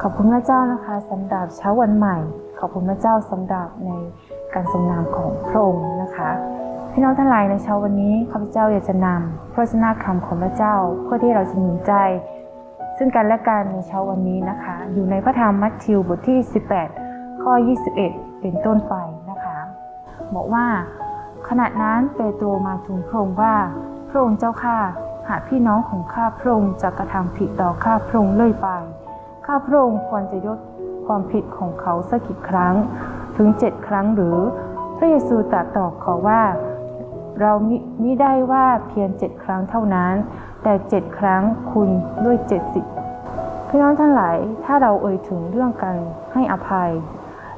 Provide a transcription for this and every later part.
ขอบคุณพระเจ้านะคะสำหรับเช้าวันใหม่ ขอบคุณพระเจ้าสำหรับในการทรงนามของพระองค์นะคะพี่น้องทั้งหลายในเช้าวันนี้ข้าพเจ้าอยากจะนำพระชนะคำของพระเจ้าเพื่อที่เราจะหนุนใจ ซึ่งกันและกันในเช้าวันนี้นะคะ อยู่ในพระธรรมมัทธิวบทที่ 18 ข้อ 21 เป็นต้นไปนะคะ บอกว่าขณะนั้นเปโตรมาทูลพระองค์ว่าพระองค์เจ้าข้า หากพี่น้องของข้าพระองค์จะกระทำผิดต่อข้าพระองค์เลื่อยไป ข้าพระองค์ควรจะยกความผิดของเขาสักกี่ครั้ง ถึงเจ็ดครั้งหรือ พระเยซูตรัสตอบเขาว่า เรามิมิได้ว่าเพียงเจ็ดครั้งเท่านั้น แต่เจ็ดครั้งคุณด้วยเจ็ดสิบพี่น้องทั้งหลายถ้าเราเอ่ยถึงเรื่องการให้อภัย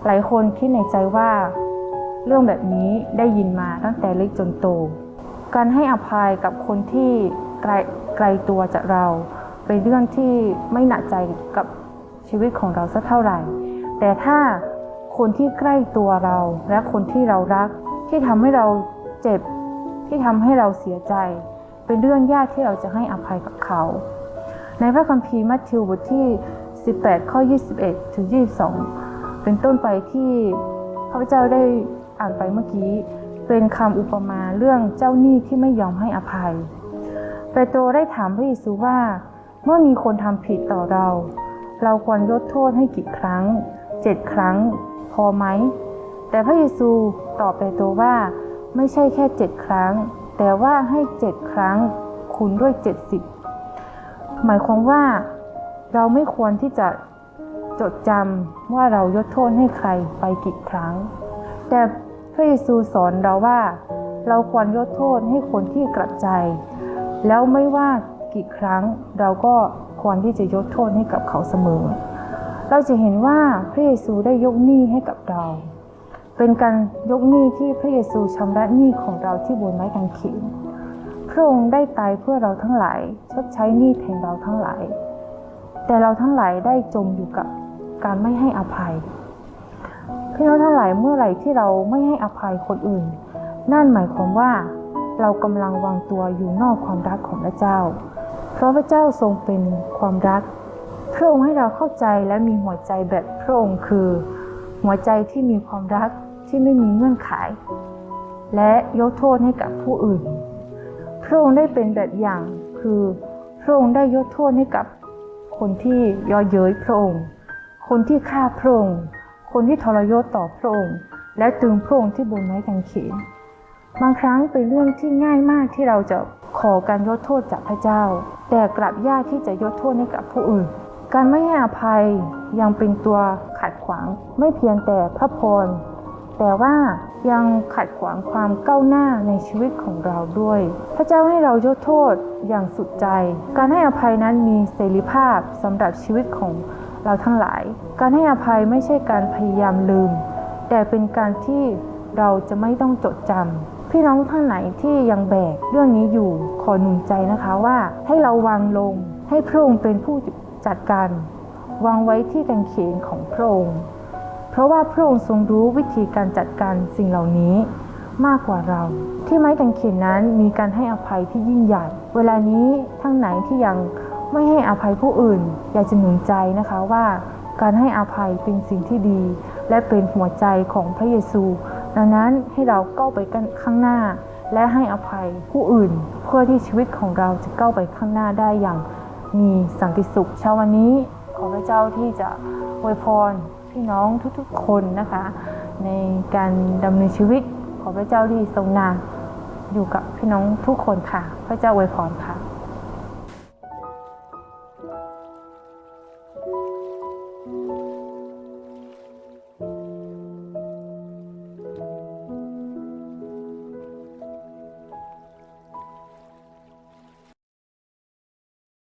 หลายคนคิดในใจว่า เรื่องแบบนี้ได้ยินมาตั้งแต่เล็กจนโต การให้อภัยกับคนที่ ไกลไกลตัวจากเรา เป็นเรื่องที่ไม่หนักใจกับชีวิตของเราสักเท่าไหร่ แต่ถ้าคนที่ใกล้ตัวเราและคนที่เรารัก ที่ทำให้เราเจ็บ ที่ทำให้เราเสียใจ เป็นเรื่องยากที่เราจะให้อภัยกับเขา ในพระคัมภีร์มัทธิวบทที่ 18 ข้อ 21 ถึง 22 เป็นต้นไปที่ข้าพเจ้าได้อ่านไปเมื่อกี้ เป็นคำอุปมาเรื่องเจ้าหนี้ที่ไม่ยอมให้อภัย เปโตรได้ถามพระเยซูว่า เมื่อมีคนทำผิดต่อเรา เราควรยกโทษให้กี่ครั้งเจ็ดครั้ง พอไหม แต่พระเยซูตอบเปโตรว่าไม่ใช่แค่เจ็ดครั้ง แต่ว่าให้เจ็ดครั้งคูณด้วยเจ็ดสิบหมายความว่าเราไม่ควรที่จะจดจำว่าเรายกโทษให้ใครไปกี่ครั้ง แต่พระเยซูสอนเราว่า เราควรยกโทษให้คนที่กลับใจ แล้วไม่ว่ากี่ครั้งเราก็ควรที่จะยกโทษให้กับเขาเสมอ เราจะเห็นว่าพระเยซูได้ยกหนี้ให้กับเรา เป็นการยกหนี้ที่พระเยซูชำระหนี้ของเราที่บนไม้กางเขนพระองค์ได้ตายเพื่อเราทั้งหลายชดใช้หนี้แทนเราทั้งหลาย แต่เราทั้งหลายได้จมอยู่กับการไม่ให้อภัยพี่น้องทั้งหลายเมื่อไหร่ที่เราไม่ให้อภัยคนอื่น นั่นหมายความว่า เรากำลังวางตัวอยู่นอกความรักของพระเจ้า เพราะพระเจ้าทรงเป็นความรัก พระองค์ให้เราเข้าใจและมีหัวใจแบบพระองค์คือ หัวใจที่มีความรักที่ไม่มีเงื่อนไข และยกโทษให้กับผู้อื่น พระองค์ได้เป็นแบบอย่างคือพระองค์ได้ยกโทษให้กับคนที่ย่อเย้ยพระองค์ คนที่ฆ่าพระองค์ คนที่ทรยศต่อพระองค์ และตึงพระองค์ที่บนไม้กางเขน บางครั้งเป็นเรื่องที่ง่ายมากที่เราจะขอการยกโทษจากพระเจ้า แต่กลับยากที่จะยกโทษให้กับผู้อื่น การไม่ให้อภัยยังเป็นตัวขัดขวางไม่เพียงแต่พระพร แต่ว่ายังขัดขวางความก้าวหน้าในชีวิตของเราด้วย พระเจ้าให้เรายกโทษอย่างสุดใจ การให้อภัยนั้นมีเสรีภาพสำหรับชีวิตของเราทั้งหลาย การให้อภัยไม่ใช่การพยายามลืม แต่เป็นการที่เราจะไม่ต้องจดจำ พี่น้องท่านไหนที่ยังแบกเรื่องนี้อยู่ขอหนุนใจนะคะว่าให้เราวางลงให้พระองค์เป็นผู้จัดการ วางไว้ที่กางเขนของพระองค์เพราะว่าพระองค์ทรงรู้วิธีการจัดการสิ่งเหล่านี้มากกว่าเรา ที่ไม้กางเขนนั้นมีการให้อภัยที่ยิ่งใหญ่ เวลานี้ทั้งไหนที่ยังไม่ให้อภัยผู้อื่น อยากจะหนุนใจนะคะว่าการให้อภัยเป็นสิ่งที่ดี และเป็นหัวใจของพระเยซู ดังนั้นให้เราก้าวไปกันข้างหน้า และให้อภัยผู้อื่น เพื่อที่ชีวิตของเราจะก้าวไปข้างหน้าได้อย่างมีสันติสุขเช้าวันนี้ขอพระเจ้าที่จะอวยพรพี่น้องทุกๆคนนะคะ ในการดำเนินชีวิตขอพระเจ้าที่ทรงนาอยู่กับพี่น้องทุกคนค่ะ พระเจ้าอวยพรค่ะ